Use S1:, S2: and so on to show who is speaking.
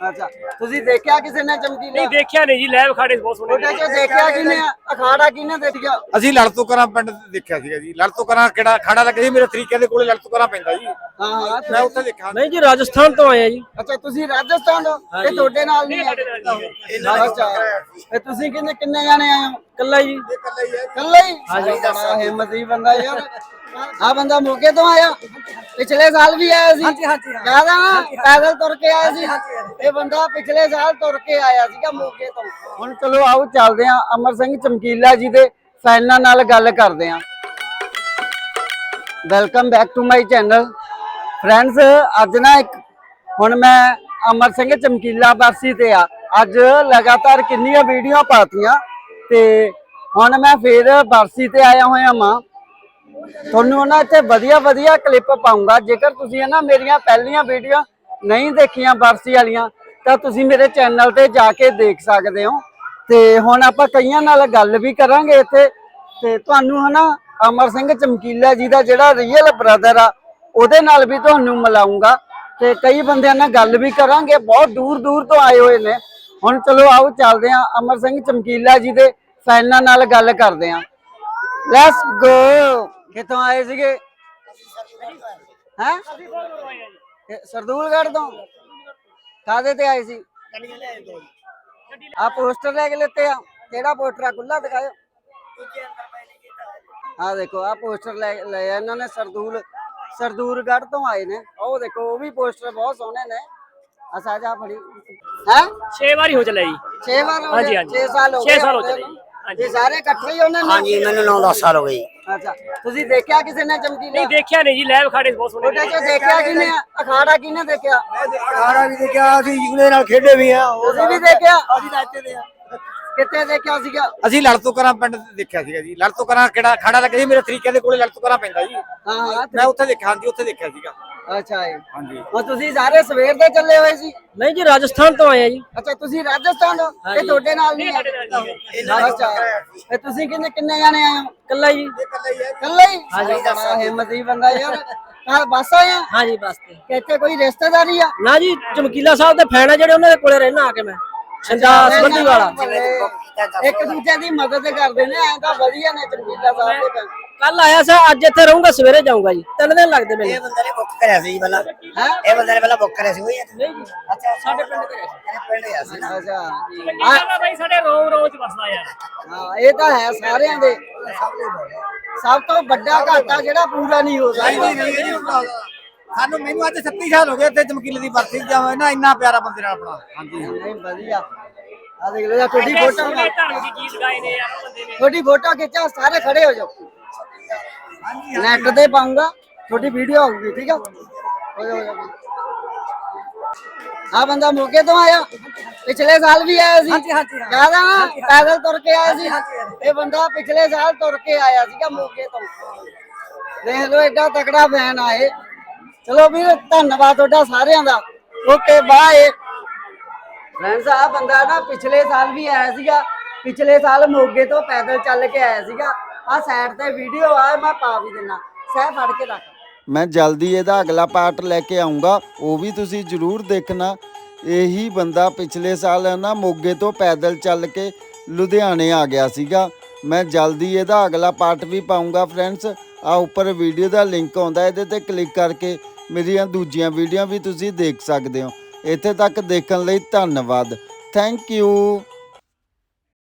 S1: ਅੱਛਾ ਤੁਸੀਂ ਦੇਖਿਆ ਕਿਸੇ ਨੇ ਚਮਕੀਲਾ?
S2: ਨਹੀਂ ਦੇਖਿਆ ਨਹੀਂ ਜੀ ਲੈਬ ਖਾੜੇ ਬਹੁਤ ਸੋਹਣੇ
S1: ਉਹਦੇ ਚ ਦੇਖਿਆ ਕਿਨੇ ਅਖਾੜਾ ਕਿਨੇ ਦੇਖਿਆ?
S3: ਅਸੀਂ ਲੜ ਤੋਂ ਕਰਾਂ ਪਿੰਡ ਦੇਖਿਆ ਸੀਗਾ ਜੀ। ਲੜ ਤੋਂ ਕਰਾਂ ਕਿਹੜਾ ਖਾੜਾ ਲੱਗਾ ਸੀ? ਮੇਰੇ ਤਰੀਕੇ ਦੇ ਕੋਲੇ ਲੜ ਤੋਂ ਕਰਾਂ ਪੈਂਦਾ ਜੀ।
S1: ਹਾਂ ਹਾਂ
S3: ਮੈਂ ਉੱਥੇ ਦੇਖਿਆ।
S2: ਨਹੀਂ ਜੀ ਰਾਜਸਥਾਨ ਤੋਂ ਆਏ ਆ ਜੀ।
S1: ਅੱਛਾ ਤੁਸੀਂ ਰਾਜਸਥਾਨ ਤੋਂ? ਇਹ ਤੁਹਾਡੇ ਨਾਲ ਨਹੀਂ ਹੈ? ਅੱਛਾ। ਇਹ ਤੁਸੀਂ ਕਿੰਨੇ ਕਿੰਨੇ ਜਾਣੇ ਆਏ ਹੋ?
S2: ਕੱਲਾ ਜੀ।
S1: ਕੱਲਾ ਹੀ ਹਿੰਮਤੀ ਬੰਦਾ ਯਾਰ। ਆ ਬੰਦਾ ਮੋਗੇ ਤੋਂ ਆਇਆ। ਪਿਛਲੇ ਸਾਲ ਵੀ ਆਇਆ ਸੀ। ਹਾਂਜੀ ਹਾਂਜੀ ਯਾਦ ਆ ਨਾ? ਪੈਦਲ ਤੁਰ ਕੇ ਆਇਆ ਸੀ। ਇਹ ਬੰਦਾ ਪਿਛਲੇ ਸਾਲ ਤੁਰ ਕੇ ਆਇਆ ਸੀਗਾ ਮੋਗੇ ਤੋਂ। ਹੁਣ ਚਲੋ ਆਓ ਚੱਲਦੇ ਆ ਅਮਰ ਸਿੰਘ ਚਮਕੀਲਾ ਜੀ ਦੇ ਫੈਨਾਂ ਨਾਲ ਗੱਲ ਕਰਦੇ ਆ welcome back to my channel friends ਅੱਜ ਨਾ ਇੱਕ ਹੁਣ ਮੈਂ ਅਮਰ ਸਿੰਘ ਚਮਕੀਲਾ ਬਰਸੀ ਤੇ ਆ। ਅੱਜ ਲਗਾਤਾਰ ਕਿੰਨੀਆਂ ਵੀਡੀਓ ਪਾਤੀਆਂ ਤੇ ਹੁਣ ਮੈਂ ਫੇਰ ਬਰਸੀ ਤੇ ਆਇਆ ਹੋਇਆ ਮਾਂ ਤੁਹਾਨੂੰ ਉਹਨਾਂ ਇੱਥੇ ਵਧੀਆ ਵਧੀਆ ਕਲਿੱਪ ਪਾਉਂਗਾ। ਜੇਕਰ ਤੁਸੀਂ ਇਹਨਾਂ ਮੇਰੀਆਂ ਪਹਿਲੀਆਂ ਵੀਡੀਓ ਨਹੀਂ ਦੇਖੀਆਂ ਬਰਸੀ ਵਾਲੀਆਂ, ਤਾਂ ਤੁਸੀਂ ਮੇਰੇ ਚੈਨਲ ਤੇ ਜਾ ਕੇ ਦੇਖ ਸਕਦੇ ਹੋ। ਤੇ ਹੁਣ ਆਪਾਂ ਕਈਆਂ ਨਾਲ ਗੱਲ ਵੀ ਕਰਾਂਗੇ ਇੱਥੇ। ਤੇ ਤੁਹਾਨੂੰ ਹਨਾ ਅਮਰ ਸਿੰਘ ਚਮਕੀਲਾ ਜੀ ਦਾ ਜਿਹੜਾ ਰੀਅਲ ਬ੍ਰਦਰ ਆ, ਉਹਦੇ ਨਾਲ ਵੀ ਤੁਹਾਨੂੰ ਮਿਲਾਉਂਗਾ। ਤੇ ਕਈ ਬੰਦਿਆਂ ਨਾਲ ਗੱਲ ਵੀ ਕਰਾਂਗੇ, ਬਹੁਤ ਦੂਰ ਦੂਰ ਤੋਂ ਆਏ ਹੋਏ ਨੇ। ਹੁਣ ਚਲੋ ਆਓ, ਚੱਲਦੇ ਹਾਂ। ਅਮਰ ਸਿੰਘ ਚਮਕੀਲਾ ਜੀ ਦੇ ਫੈਨਾਂ ਨਾਲ ਗੱਲ ਕਰਦੇ ਹਾਂ। ਲੈਟਸ ਗੋ ਕਿੱਥੋਂ ਆਏ ਸੀਗੇ? ਹੈ? ਸਰਦੂਲਗੜ੍ਹ ਤੋਂ। ਕਾਦੇ ਤੇ ਆਏ ਸੀ? ਆ ਪੋਸਟਰ ਲੈ ਕੇ ਲੈਤੇ ਆ। ਕਿਹੜਾ ਪੋਸਟਰ ਆ? ਖੁੱਲਾ ਦਿਖਾਓ ਆ ਦੇਖੋ ਆ ਪੋਸਟਰ ਲੈ ਲਏ ਆ ਇਹਨਾਂ ਨੇ ਸਰਦੂਲ ਸਰਦੂਲਗੜ੍ਹ ਤੋਂ ਆਏ ਨੇ। ਉਹ ਦੇਖੋ ਉਹ ਵੀ ਪੋਸਟਰ ਬਹੁਤ ਸੋਹਣੇ ਨੇ। ਆ ਸਾਜਾ ਫੜੀ। ਹੈ?
S2: 6 ਵਾਰੀ ਹੋ ਚੱਲਿਆ ਜੀ।
S1: 6 ਵਾਰ ਹੋ
S2: ਹਾਂਜੀ,
S1: ਗਏ?
S2: ਹਾਂਜੀ।
S1: 6 ਸਾਲ ਹੋ
S2: ਛੇ
S1: ਗਏ
S2: ਸਾਲ ਹੋ ਚਲੇ। ਹਾਂਜੀ।
S1: ਇਹ ਸਾਰੇ ਇਕੱਠੇ ਹੀ ਉਹਨਾਂ ਨੇ?
S4: ਹਾਂਜੀ ਮੈਨੂੰ 9-10 ਸਾਲ ਹੋ ਗਏ ਜੀ।
S1: ਅੱਛਾ ਤੁਸੀਂ ਦੇਖਿਆ ਕਿਸੇ ਨੇ ਚਮਕੀਲਾ?
S2: ਨਹੀਂ ਦੇਖਿਆ ਨਹੀਂ ਜੀ ਲੈਬ ਖਾੜੇ ਬਹੁਤ ਸੋਹਣੇ
S1: ਉਹਦੇ ਚ ਦੇਖਿਆ। ਕਿਨੇ ਅਖਾੜਾ ਕਿਨੇ ਦੇਖਿਆ?
S4: ਖਾੜਾ ਵੀ ਦੇਖਿਆ ਅਸੀਂ ਜੁਗਲੇ ਨਾਲ ਖੇਡੇ ਵੀ ਆ
S1: ਤੁਸੀਂ ਵੀ ਦੇਖਿਆ? ਅਸੀਂ ਨੱਚਦੇ ਆ। ਕਿੱਥੇ ਦੇਖਿਆ ਸੀਗਾ?
S3: ਅਸੀਂ ਲੜ ਤੋਂ ਕਰਾਂ ਪਿੰਡ ਦੇਖਿਆ ਸੀਗਾ ਜੀ। ਲੜ ਤੋਂ ਕਰਾਂ ਕਿਹੜਾ ਖਾੜਾ ਲੱਗਾ ਸੀ? ਮੇਰੇ ਤਰੀਕੇ ਦੇ ਕੋਲੇ ਲੜ ਤੋਂ ਕਰਾਂ ਪੈਂਦਾ ਜੀ।
S1: ਹਾਂ ਹਾਂ
S3: ਮੈਂ ਉੱਥੇ ਦੇਖਿਆ ਹਾਂਜੀ ਉੱਥੇ ਦੇਖਿਆ ਸੀਗਾ।
S1: ਅੱਛਾ ਜੀ।
S3: ਹਾਂਜੀ।
S1: ਉਹ ਤੁਸੀਂ ਸਾਰੇ ਸਵੇਰ ਦੇ ਚੱਲੇ ਹੋਏ ਸੀ?
S2: ਨਹੀਂ ਜੀ ਰਾਜਸਥਾਨ ਤੋਂ ਆਏ ਆ ਜੀ।
S1: ਅੱਛਾ ਤੁਸੀਂ ਰਾਜਸਥਾਨ ਤੋਂ? ਇਹ ਤੁਹਾਡੇ ਨਾਲ ਨਹੀਂ ਅੱਛਾ। ਇਹ ਤੁਸੀਂ ਕਿੰਨੇ ਕਿੰਨੇ ਜਾਣੇ ਆਏ ਹੋ।
S2: ਕੱਲਾ ਜੀ
S1: ਇਕੱਲੇ ਹੀ? ਹਾਂਜੀ। ਬੜਾ ਹਿੰਮਤੀ ਬੰਦਾ ਯਾਰ। ਕੱਲ ਬੱਸ ਆਇਆ
S2: ਹਾਂਜੀ ਬਸ ਤੇ।
S1: ਇੱਥੇ ਕੋਈ ਰਿਸ਼ਤੇਦਾਰੀ ਆ?
S2: ਨਾ ਜੀ ਚਮਕੀਲਾ ਸਾਹਿਬ ਦੇ ਫੈਨ ਆ ਜਿਹੜੇ ਉਹਨਾਂ ਦੇ ਕੋਲੇ ਰਹਿਣਾ ਆ ਕੇ ਮੈਂ। ਛੰਡਾ ਸੰਬੰਧੀ ਵਾਲਾ।
S1: ਇੱਕ ਦੂਜੇ ਦੀ ਮਦਦ ਕਰਦੇ ਨੇ ਐਂ ਤਾਂ ਵਧੀਆ ਨੇ ਚਮਕੀਲਾ ਸਾਹਿਬ ਦੇ।
S2: ਕੱਲ ਆਇਆ ਸੀ ਅੱਜ ਇੱਥੇ ਰਹੂੰਗਾ ਸਵੇਰੇ ਜਾਊਂਗਾ ਜੀ। ਤਿੰਨ ਦਿਨ ਲੱਗਦੇ
S4: ਇਹ
S2: ਮੈਨੂੰ
S4: ਬੰਦੇ ਨੇ ਬੁੱਕ ਕਰਿਆ ਸੀ ਜੀ ਪਹਿਲਾਂ।
S1: ਹੈਂ?
S4: ਇਹ ਬੰਦੇ ਨੇ ਪਹਿਲਾਂ ਬੁੱਕ ਕਰਿਆ ਸੀ ਕੋਈ
S2: ਨਹੀਂ ਜੀ।
S4: ਅੱਛਾ
S2: ਸਾਡੇ ਪਿੰਡ ਤੇ
S4: ਇਹ ਪਿੰਡ ਗਿਆ ਸੀ ਨਾ।
S1: ਅੱਛਾ।
S2: ਚਮਕੀਲਾ ਬਾਈ ਸਾਡੇ ਰੋਮ ਰੋਮ ਚ ਵਸਦਾ ਯਾਰ
S1: ਹਾਂ ਇਹ ਤਾਂ ਹੈ ਸਾਰਿਆਂ ਦੇ। ਸਭ ਤੋਂ ਵੱਡਾ ਘਾਟਾ ਜਿਹੜਾ ਪੂਰਾ ਨਹੀਂ ਹੋ ਸਕਦਾ।
S3: ਸਾਨੂੰ ਮੈਨੂੰ ਅੱਜ 36 ਸਾਲ ਹੋ ਗਏ ਇੱਥੇ ਚਮਕੀਲੇ ਦੀ ਬਰਸੀ ਜਾਵਾਂ ਨਾ ਇੰਨਾ ਪਿਆਰਾ ਬੰਦੇ ਨਾਲ ਆਪਣਾ। ਹਾਂਜੀ
S1: ਨਹੀਂ ਵਧੀਆ। ਆ ਦੇਖ ਲਓ ਤੁਹਾਡੀ ਫੋਟੋ
S2: ਸੋਹਣੇ ਧਰਮ ਦੀ ਗੀਤ ਗਾਏ ਨੇ ਯਾਰ ਬੰਦੇ ਨੇ।
S1: ਤੁਹਾਡੀ ਫੋਟੋ ਖਿੱਚਾ ਸਾਰੇ ਖੜੇ ਹੋ ਜਾਓ। ਨੈਟ ਤੇ ਪਾਉਂਗਾ ਤੁਹਾਡੀ ਵੀਡੀਓ ਆਊਗੀ ਠੀਕ ਆ? ਆ ਬੰਦਾ ਮੋਗੇ ਤੋਂ ਆਇਆ ਪਿਛਲੇ ਸਾਲ ਵੀ ਆਇਆ ਸੀ। ਹਾਂਜੀ ਹਾਂਜੀ ਨਾ ਪੈਦਲ ਤੁਰ ਕੇ ਆਇਆ ਸੀ। ਇਹ ਬੰਦਾ ਪਿਛਲੇ ਸਾਲ ਤੁਰ ਕੇ ਆਇਆ ਸੀਗਾ ਮੋਗੇ ਤੋਂ। ਦੇਖ ਲਓ ਐਡਾ ਤਕੜਾ ਫੈਨ ਆਏ ਚਲੋ ਵੀਰ ਧੰਨਵਾਦ ਤੁਹਾਡਾ ਸਾਰਿਆਂ ਦਾ। Okay bye. ਫਰੈਂਡਸ ਆ ਬੰਦਾ ਨਾ ਪਿਛਲੇ ਸਾਲ ਵੀ ਆਇਆ ਸੀਗਾ। ਪਿਛਲੇ ਸਾਲ ਮੋਗੇ ਤੋਂ ਪੈਦਲ ਚੱਲ ਕੇ ਆਇਆ ਸੀਗਾ। ਆ ਸਾਈਡ ਤੇ ਵੀਡੀਓ ਆ, ਮੈਂ ਪਾ ਵੀ ਦਿੰਨਾ। ਸਹਿ ਫੜ ਕੇ ਰੱਖ।
S5: ਮੈਂ ਜਲਦੀ ਇਹਦਾ ਅਗਲਾ ਪਾਰਟ ਲੈ ਕੇ ਆਉਂਗਾ, ਉਹ ਵੀ ਤੁਸੀਂ ਜ਼ਰੂਰ ਦੇਖਣਾ। ਇਹੀ ਬੰਦਾ ਪਿਛਲੇ ਸਾਲ ਨਾ ਮੋਗੇ ਤੋਂ ਪੈਦਲ ਚੱਲ ਕੇ ਲੁਧਿਆਣੇ ਆ ਗਿਆ ਸੀਗਾ। ਮੈਂ ਜਲਦੀ ਇਹਦਾ ਅਗਲਾ ਪਾਰਟ ਵੀ ਪਾਉਂਗਾ ਫਰੈਂਡਸ। ਆ ਉੱਪਰ ਵੀਡੀਓ ਦਾ ਲਿੰਕ ਆਉਂਦਾ, ਇਹਦੇ ਤੇ ਕਲਿੱਕ ਕਰਕੇ ਮੇਰੀਆਂ ਦੂਜੀਆਂ ਵੀਡੀਓ ਵੀ ਤੁਸੀਂ ਦੇਖ ਸਕਦੇ ਹੋ। ਇੱਥੇ ਤੱਕ ਦੇਖਣ ਲਈ ਧੰਨਵਾਦ। Thank you